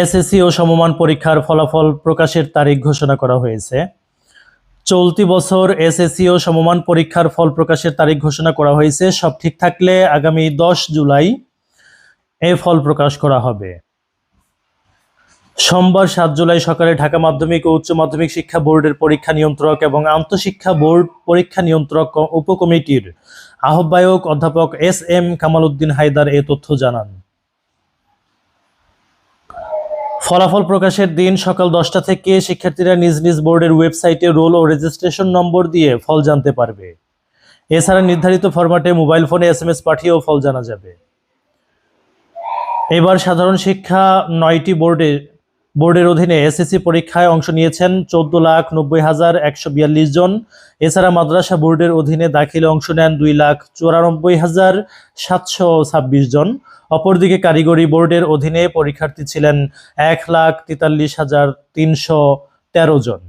SSC ও সমমান পরীক্ষার ফলাফল প্রকাশের তারিখ ঘোষণা করা হয়েছে। চলতি বছর এসএসসি ও সমমান পরীক্ষার ফল প্রকাশের তারিখ ঘোষণা করা হয়েছে। সব ঠিক থাকলে আগামী দশ জুলাই এ ফল প্রকাশ করা হবে। সোমবার সাত জুলাই সকালে ঢাকা মাধ্যমিক ও উচ্চ মাধ্যমিক শিক্ষা বোর্ডের পরীক্ষা নিয়ন্ত্রক এবং আন্তঃশিক্ষা বোর্ড পরীক্ষা নিয়ন্ত্রক উপকমিটির আহ্বায়ক অধ্যাপক এস এম কামাল উদ্দিন হায়দার এ তথ্য জানান। ফলাফল প্রকাশের দিন সকাল দশটা থেকে শিক্ষার্থীরা নিজ নিজ বোর্ডের ওয়েবসাইটে রোল ও রেজিস্ট্রেশন নম্বর দিয়ে ফল জানতে পারবে। এছাড়া নির্ধারিত ফরম্যাটে মোবাইল ফোনে এস এম এস পাঠিয়েও ফল জানা যাবে। এবার সাধারণ শিক্ষা নয়টি বোর্ডে বোর্ডের অধীনে এসএসসি পরীক্ষায় অংশ নিয়েছেন চোদ্দ লাখ নব্বই হাজার একশো বিয়াল্লিশ জন। এছাড়া মাদ্রাসা বোর্ডের অধীনে দাখিলে অংশ নেন দুই লাখ চুরানব্বই হাজার সাতশো ছাব্বিশ জন। অপরদিকে কারিগরি বোর্ডের অধীনে পরীক্ষার্থী ছিলেন এক লাখ তেতাল্লিশ হাজার তিনশো তেরো জন।